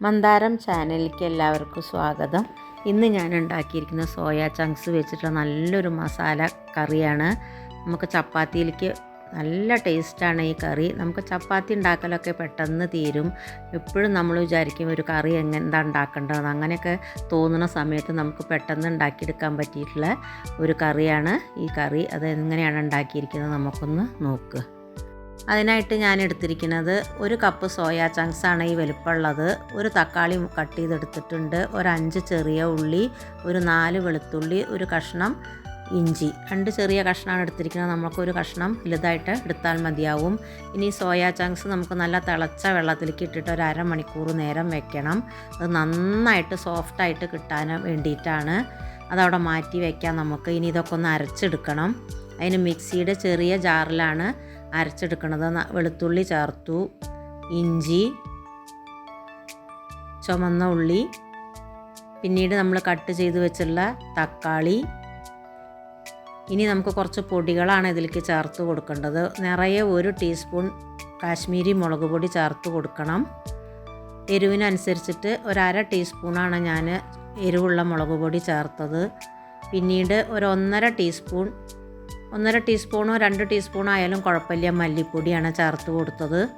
മന്ദാരം ചാനലിലേക്ക് എല്ലാവർക്കും സ്വാഗതം. ഇന്ന് ഞാൻ ഉണ്ടാക്കിയിരിക്കുന്ന സോയ ചങ്ക്സ് വെച്ചിട്ടുള്ള നല്ലൊരു മസാല കറിയാണ്. നമുക്ക് ചപ്പാത്തിയിലേക്ക് നല്ല ടേസ്റ്റാണ് ഈ കറി. നമുക്ക് ചപ്പാത്തി ഉണ്ടാക്കലൊക്കെ പെട്ടെന്ന് തീരും. എപ്പോഴും നമ്മൾ വിചാരിക്കും ഒരു കറി എങ്ങനെ എന്താ ഉണ്ടാക്കേണ്ടതെന്ന്. അങ്ങനെയൊക്കെ തോന്നുന്ന സമയത്ത് നമുക്ക് പെട്ടെന്ന് ഉണ്ടാക്കിയെടുക്കാൻ പറ്റിയിട്ടുള്ള ഒരു കറിയാണ് ഈ കറി. അത് എങ്ങനെയാണ് ഉണ്ടാക്കിയിരിക്കുന്നത് നമുക്കൊന്ന് നോക്കുക അതിനായിട്ട് ഞാൻ എടുത്തിരിക്കുന്നത് ഒരു കപ്പ് സോയ ചങ്ക്സ് ആണ് ഈ വലുപ്പമുള്ളത്. ഒരു തക്കാളി കട്ട് ചെയ്തെടുത്തിട്ടുണ്ട്. ഒരു അഞ്ച് ചെറിയ ഉള്ളി ഒരു നാല് വെളുത്തുള്ളി ഒരു കഷ്ണം ഇഞ്ചി. രണ്ട് ചെറിയ കഷ്ണമാണ് എടുത്തിരിക്കുന്നത്. നമുക്കൊരു കഷ്ണം വലുതായിട്ട് എടുത്താൽ മതിയാവും. ഇനി സോയ ചങ്ക്സ് നമുക്ക് നല്ല തിളച്ച വെള്ളത്തിലേക്ക് ഇട്ടിട്ട് ഒരു അരമണിക്കൂർ നേരം വെക്കണം. അത് നന്നായിട്ട് സോഫ്റ്റായിട്ട് കിട്ടാൻ വേണ്ടിയിട്ടാണ്. അതവിടെ മാറ്റി വയ്ക്കാം നമുക്ക്. ഇനി ഇതൊക്കെ ഒന്ന് അരച്ചെടുക്കണം. അതിന് മിക്സിയുടെ ചെറിയ ജാറിലാണ് അരച്ചെടുക്കണത് വെളുത്തുള്ളി ചേർത്തു. ഇഞ്ചി. ചുമന്ന ഉള്ളി. പിന്നീട് നമ്മൾ കട്ട് ചെയ്ത് വെച്ചുള്ള തക്കാളി. ഇനി നമുക്ക് കുറച്ച് പൊടികളാണ് ഇതിലേക്ക് ചേർത്ത് കൊടുക്കേണ്ടത്. നിറയെ ഒരു ടീസ്പൂൺ കാശ്മീരി മുളക് പൊടി ചേർത്ത് കൊടുക്കണം. എരിവിനനുസരിച്ചിട്ട് ഒരര ടീസ്പൂണാണ് ഞാൻ എരിവുള്ള മുളക് പൊടി ചേർത്തത്. പിന്നീട് ഒരു ഒന്നര ടീസ്പൂൺ ഒന്നര ടീസ്പൂണോ രണ്ട് ടീസ്പൂണോ ആയാലും കുഴപ്പമില്ല. മല്ലിപ്പൊടിയാണ് ചേർത്ത് കൊടുത്തത്.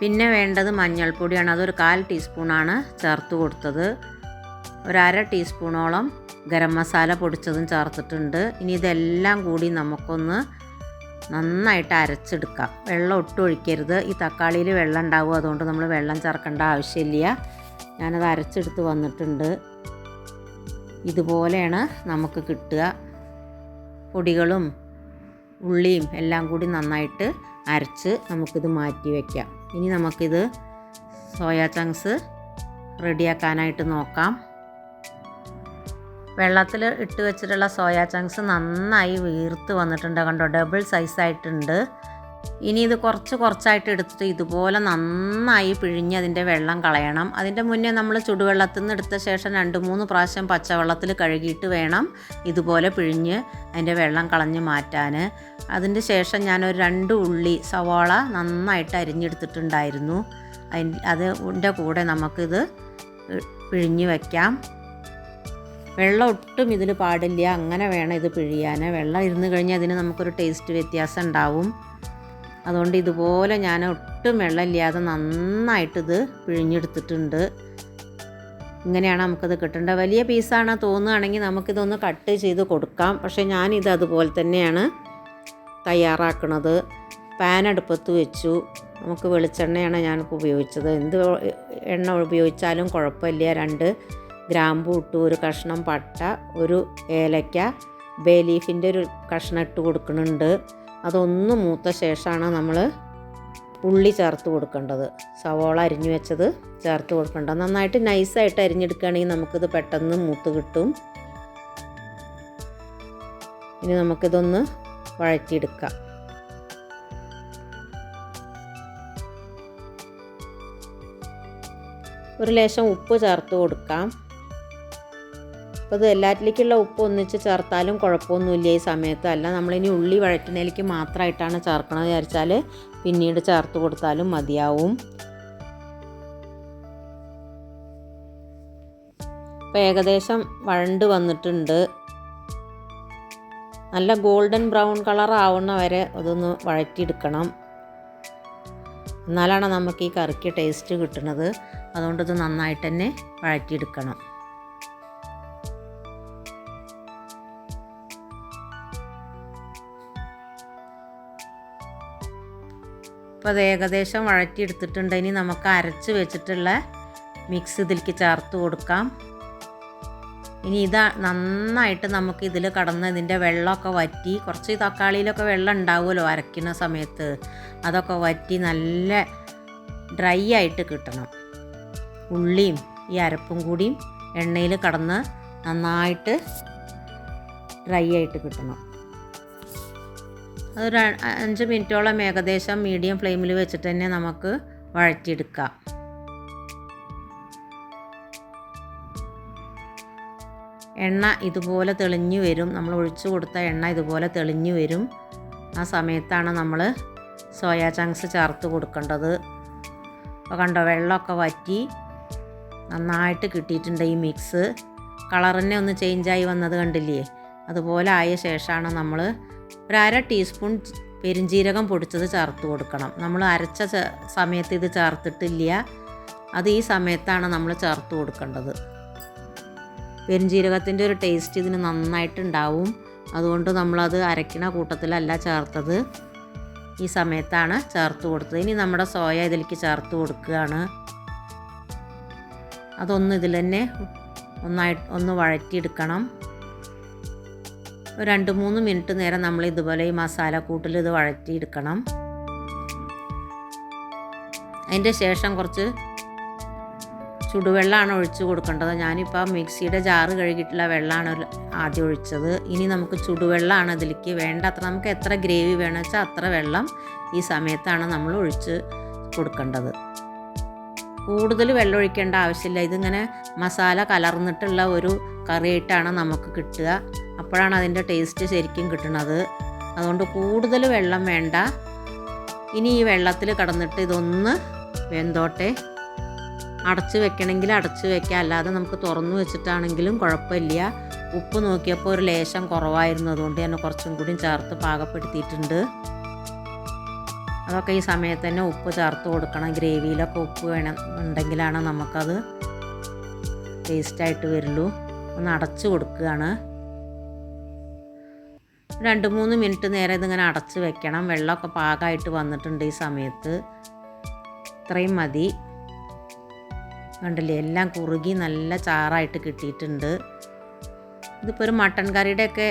പിന്നെ വേണ്ടത് മഞ്ഞൾപ്പൊടിയാണ്. അതൊരു കാൽ ടീസ്പൂണാണ് ചേർത്ത് കൊടുത്തത്. ഒരു അര ടീസ്പൂണോളം ഗരം മസാല പൊടിച്ചതും ചേർത്തിട്ടുണ്ട്. ഇനി ഇതെല്ലാം കൂടി നമുക്കൊന്ന് നന്നായിട്ട് അരച്ചെടുക്കാം. വെള്ളം ഒട്ടും ഒഴിക്കരുത്. ഈ തക്കാളിയിൽ വെള്ളം ഉണ്ടാവും. അതുകൊണ്ട് നമ്മൾ വെള്ളം ചേർക്കേണ്ട ആവശ്യമില്ല. ഞാനത് അരച്ചെടുത്ത് വന്നിട്ടുണ്ട്. ഇതുപോലെയാണ് നമുക്ക് കിട്ടുക. പൊടികളും ഉള്ളിയും എല്ലാം കൂടി നന്നായിട്ട് അരച്ച് നമുക്കിത് മാറ്റി വയ്ക്കാം ഇനി നമുക്കിത് സോയാ ചങ്ക്സ് റെഡിയാക്കാനായിട്ട് നോക്കാം. വെള്ളത്തിൽ ഇട്ട് വെച്ചിട്ടുള്ള സോയാ ചങ്ക്സ് നന്നായി വീർത്ത് വന്നിട്ടുണ്ട് കണ്ടോ? ഡബിൾ സൈസായിട്ടുണ്ട്. ഇനി ഇത് കുറച്ച് കുറച്ചായിട്ട് എടുത്തിട്ട് ഇതുപോലെ നന്നായി പിഴിഞ്ഞ് അതിന്റെ വെള്ളം കളയണം. അതിന്റെ മുന്നേ നമ്മൾ ചുടുവെള്ളത്തിൽ നിന്ന് എടുത്ത ശേഷം രണ്ട് മൂന്ന് പ്രാവശ്യം പച്ചവെള്ളത്തിൽ കഴുകിയിട്ട് വേണം ഇതുപോലെ പിഴിഞ്ഞ് അതിന്റെ വെള്ളം കളഞ്ഞ് മാറ്റാൻ. അതിന്റെ ശേഷം ഞാനൊരു രണ്ട് ഉള്ളി സവാള നന്നായിട്ട് അരിഞ്ഞെടുത്തിട്ടുണ്ടായിരുന്നു. അതിന്റെ കൂടെ നമുക്കിത് പിഴിഞ്ഞ് വയ്ക്കാം വെള്ളം ഒട്ടും ഇതിൽ പാടില്ല. അങ്ങനെ വേണം ഇത് പിഴിയാൻ. വെള്ളം ഇരുന്ന് കഴിഞ്ഞാൽ അതിന് നമുക്കൊരു ടേസ്റ്റ് വ്യത്യാസം ഉണ്ടാവും. അതുകൊണ്ട് ഇതുപോലെ ഞാൻ ഒട്ടും വെള്ളമില്ലാതെ നന്നായിട്ടിത് പിഴിഞ്ഞെടുത്തിട്ടുണ്ട്. ഇങ്ങനെയാണ് നമുക്കത് കിട്ടേണ്ടത്. വലിയ പീസാണ് തോന്നുകയാണെങ്കിൽ നമുക്കിതൊന്ന് കട്ട് ചെയ്ത് കൊടുക്കാം. പക്ഷേ ഞാനിത് അതുപോലെ തന്നെയാണ് തയ്യാറാക്കുന്നത് പാൻ അടുപ്പത്ത് വെച്ചു. നമുക്ക് വെളിച്ചെണ്ണയാണ് ഞാനിപ്പോൾ ഉപയോഗിച്ചത്. എന്ത് എണ്ണ ഉപയോഗിച്ചാലും കുഴപ്പമില്ല. രണ്ട് ഗ്രാമ്പു ഇട്ടു ഒരു കഷ്ണം പട്ട ഒരു ഏലക്ക ബേ ലീഫിന്റെ ഒരു കഷ്ണം ഇട്ട് കൊടുക്കുന്നുണ്ട്. അതൊന്ന് മൂത്ത ശേഷമാണ് നമ്മൾ ഉള്ളി ചേർത്ത് കൊടുക്കേണ്ടത്. സവോള അരിഞ്ഞു വെച്ചത് ചേർത്ത് കൊടുക്കേണ്ടത് നന്നായിട്ട് നൈസായിട്ട് അരിഞ്ഞെടുക്കുകയാണെങ്കിൽ നമുക്കിത് പെട്ടെന്ന് മൂത്ത് കിട്ടും. ഇനി നമുക്കിതൊന്ന് വഴറ്റിയെടുക്കാം. ഒരു ലേശം ഉപ്പ് ചേർത്ത് കൊടുക്കാം. അപ്പോൾ ഇത് എല്ലാറ്റിലേക്കുള്ള ഉപ്പ് ഒന്നിച്ച് ചേർത്താലും കുഴപ്പമൊന്നുമില്ല ഈ സമയത്ത്. അല്ല നമ്മളിനി ഉള്ളി വഴറ്റുന്നതിലേക്ക് മാത്രമായിട്ടാണ് ചേർക്കണമെന്ന് വിചാരിച്ചാൽ പിന്നീട് ചേർത്ത് കൊടുത്താലും മതിയാവും. ഇപ്പം ഏകദേശം വഴണ്ട് വന്നിട്ടുണ്ട്. നല്ല ഗോൾഡൻ ബ്രൗൺ കളർ ആവുന്ന വരെ അതൊന്ന് വഴറ്റിയെടുക്കണം. എന്നാലാണ് നമുക്ക് ഈ കറിക്ക് ടേസ്റ്റ് കിട്ടുന്നത്. അതുകൊണ്ട് ഇത് നന്നായിട്ട് തന്നെ വഴറ്റിയെടുക്കണം. അപ്പോൾ അത് ഏകദേശം വഴറ്റിയെടുത്തിട്ടുണ്ട്. ഇനി നമുക്ക് അരച്ച് വെച്ചിട്ടുള്ള മിക്സ് ഇതിലേക്ക് ചേർത്ത് കൊടുക്കാം. ഇനി ഇത് നന്നായിട്ട് നമുക്ക് ഇതിൽ കടന്ന് ഇതിന്റെ വെള്ളമൊക്കെ വറ്റി കുറച്ച് തക്കാളിയിലൊക്കെ വെള്ളം ഉണ്ടാവുമല്ലോ അരയ്ക്കുന്ന സമയത്ത്. അതൊക്കെ വറ്റി നല്ല ഡ്രൈ ആയിട്ട് കിട്ടണം. ഉള്ളിയും ഈ അരപ്പും കൂടിയും എണ്ണയിൽ കടന്ന് നന്നായിട്ട് ഡ്രൈ ആയിട്ട് കിട്ടണം. അതൊരു അഞ്ച് മിനിറ്റോളം ഏകദേശം മീഡിയം ഫ്ലെയിമിൽ വെച്ചിട്ട് തന്നെ നമുക്ക് വഴറ്റിയെടുക്കാം. എണ്ണ ഇതുപോലെ തെളിഞ്ഞു വരും. നമ്മൾ ഒഴിച്ചു കൊടുത്ത എണ്ണ ഇതുപോലെ തെളിഞ്ഞു വരും. ആ സമയത്താണ് നമ്മൾ സോയാ ചങ്ക്സ് ചേർത്ത് കൊടുക്കേണ്ടത്. അപ്പോൾ കണ്ടോ വെള്ളമൊക്കെ വറ്റി നന്നായിട്ട് കിട്ടിയിട്ടുണ്ട് ഈ മിക്സ്. കളറിനെ ഒന്ന് ചേഞ്ചായി വന്നത് കണ്ടില്ലേ? അതുപോലെ ആയ ശേഷമാണ് നമ്മൾ ഒരു അര ടീസ്പൂൺ പെരിഞ്ജീരകം പൊടിച്ചത് ചേർത്ത് കൊടുക്കണം. നമ്മൾ അരച്ച സമയത്ത് ഇത് ചേർത്തിട്ടില്ല. അത് ഈ സമയത്താണ് നമ്മൾ ചേർത്ത് കൊടുക്കേണ്ടത്. പെരിഞ്ജീരകത്തിന്റെ ഒരു ടേസ്റ്റ് ഇതിന് നന്നായിട്ടുണ്ടാവും. അതുകൊണ്ട് നമ്മളത് അരക്കണ കൂട്ടത്തിലല്ല ചേർത്തത്. ഈ സമയത്താണ് ചേർത്ത് കൊടുത്തത്. ഇനി നമ്മുടെ സോയ ഇതിലേക്ക് ചേർത്ത് കൊടുക്കുകയാണ്. അതൊന്ന് ഇതിൽ തന്നെ ഒന്നായി ഒന്ന് വഴറ്റിയെടുക്കണം. രണ്ട് മൂന്ന് മിനിറ്റ് നേരം നമ്മൾ ഇതുപോലെ ഈ മസാല കൂട്ടിൽ ഇത് വഴറ്റിയെടുക്കണം. അതിന്റെ ശേഷം കുറച്ച് ചുടുവെള്ളമാണ് ഒഴിച്ച് കൊടുക്കേണ്ടത്. ഞാനിപ്പോൾ മിക്സിയുടെ ജാറ് കഴുകിയിട്ടുള്ള വെള്ളമാണ് ആദ്യം ഒഴിച്ചത്. ഇനി നമുക്ക് ചുടുവെള്ളമാണ് ഇതിലേക്ക് വേണ്ടത്ര നമുക്ക് എത്ര ഗ്രേവി വേണമെന്ന് വെച്ചാൽ അത്ര വെള്ളം ഈ സമയത്താണ് നമ്മൾ ഒഴിച്ച് കൊടുക്കേണ്ടത്. കൂടുതൽ വെള്ളം ഒഴിക്കേണ്ട ആവശ്യമില്ല. ഇതിങ്ങനെ മസാല കലർന്നിട്ടുള്ള ഒരു കറിയായിട്ടാണ് നമുക്ക് കിട്ടുക. അപ്പോഴാണ് അതിന്റെ ടേസ്റ്റ് ശരിക്കും കിട്ടുന്നത് അതുകൊണ്ട് കൂടുതൽ വെള്ളം വേണ്ട. ഇനി ഈ വെള്ളത്തിൽ കടന്നിട്ട് ഇതൊന്ന് വെന്തോട്ടെ. അടച്ച് വെക്കണമെങ്കിൽ അടച്ച് വെക്കാം. അല്ലാതെ നമുക്ക് തുറന്നു വെച്ചിട്ടാണെങ്കിലും കുഴപ്പമില്ല. ഉപ്പ് നോക്കിയപ്പോൾ ഒരു ലേശം കുറവായിരുന്നു. അതുകൊണ്ട് ഞാൻ കുറച്ചും കൂടി ചേർത്ത് പാകപ്പെടുത്തിയിട്ടുണ്ട്. അതൊക്കെ ഈ സമയത്ത് തന്നെ ഉപ്പ് ചേർത്ത് കൊടുക്കണം. ഗ്രേവിയിലൊക്കെ ഉപ്പ് വേണം ഉണ്ടെങ്കിലാണ് നമുക്കത് ടേസ്റ്റായിട്ട് വരുള്ളൂ. ഒന്ന് അടച്ച് കൊടുക്കുകയാണ്. രണ്ട് മൂന്ന് മിനിറ്റ് നേരം ഇതിങ്ങനെ അടച്ച് വെക്കണം. വെള്ളമൊക്കെ പാകമായിട്ട് വന്നിട്ടുണ്ട് ഈ സമയത്ത്. ഇത്രയും മതി. കണ്ടില്ലേ എല്ലാം കുറുകി നല്ല ചാറായിട്ട് കിട്ടിയിട്ടുണ്ട്. ഇതിപ്പോൾ ഒരു മട്ടൻ കറിയുടെയൊക്കെ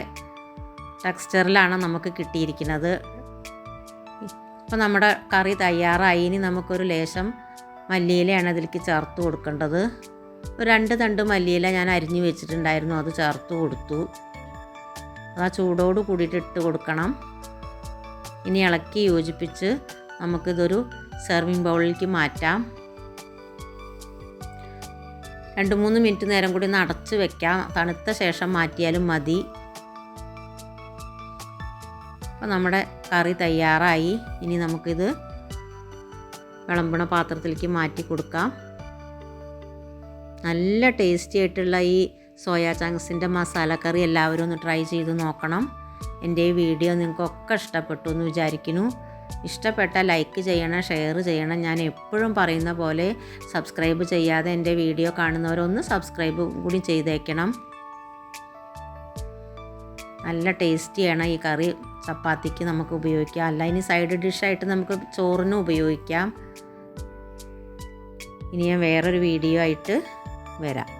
ടെക്സ്ചറിലാണ് നമുക്ക് കിട്ടിയിരിക്കുന്നത്. ഇപ്പോൾ നമ്മുടെ കറി തയ്യാറായി. ഇനി നമുക്കൊരു ലേശം മല്ലിയിലയാണ് അതിലേക്ക് ചേർത്ത് കൊടുക്കേണ്ടത്. രണ്ട് തണ്ട് മല്ലിയില ഞാൻ അരിഞ്ഞു വെച്ചിട്ടുണ്ടായിരുന്നു. അത് ചേർത്ത് കൊടുത്തു. ആ ചൂടോട് കൂടിയിട്ട് ഇട്ട് കൊടുക്കണം. ഇനി ഇളക്കി യോജിപ്പിച്ച് നമുക്കിതൊരു സെർവിങ് ബൗളിലേക്ക് മാറ്റാം. രണ്ട് മൂന്ന് മിനിറ്റ് നേരം കൂടി ഒന്ന് അടച്ച് വെക്കാം. തണുത്ത ശേഷം മാറ്റിയാലും മതി. അപ്പോൾ നമ്മുടെ കറി തയ്യാറായി. ഇനി നമുക്കിത് വിളമ്പണ പാത്രത്തിലേക്ക് മാറ്റി കൊടുക്കാം. നല്ല ടേസ്റ്റി ആയിട്ടുള്ള ഈ സോയാ ചങ്ക്സിന്റെ മസാലക്കറി എല്ലാവരും ഒന്ന് ട്രൈ ചെയ്ത് നോക്കണം. എന്റെ ഈ വീഡിയോ നിങ്ങൾക്കൊക്കെ ഇഷ്ടപ്പെട്ടു എന്ന് വിചാരിക്കുന്നു. ഇഷ്ടപ്പെട്ട ലൈക്ക് ചെയ്യണം ഷെയർ ചെയ്യണം. ഞാൻ എപ്പോഴും പറയുന്ന പോലെ സബ്സ്ക്രൈബ് ചെയ്യാതെ എന്റെ വീഡിയോ കാണുന്നവരൊന്ന് സബ്സ്ക്രൈബ് കൂടി ചെയ്തേക്കണം. നല്ല ടേസ്റ്റിയാണ് ഈ കറി. ചപ്പാത്തിക്ക് നമുക്ക് ഉപയോഗിക്കാം. അല്ല ഇനി സൈഡ് ഡിഷായിട്ട് നമുക്ക് ചോറിനും ഉപയോഗിക്കാം. ഇനി ഞാൻ വേറൊരു വീഡിയോ ആയിട്ട് വരാം.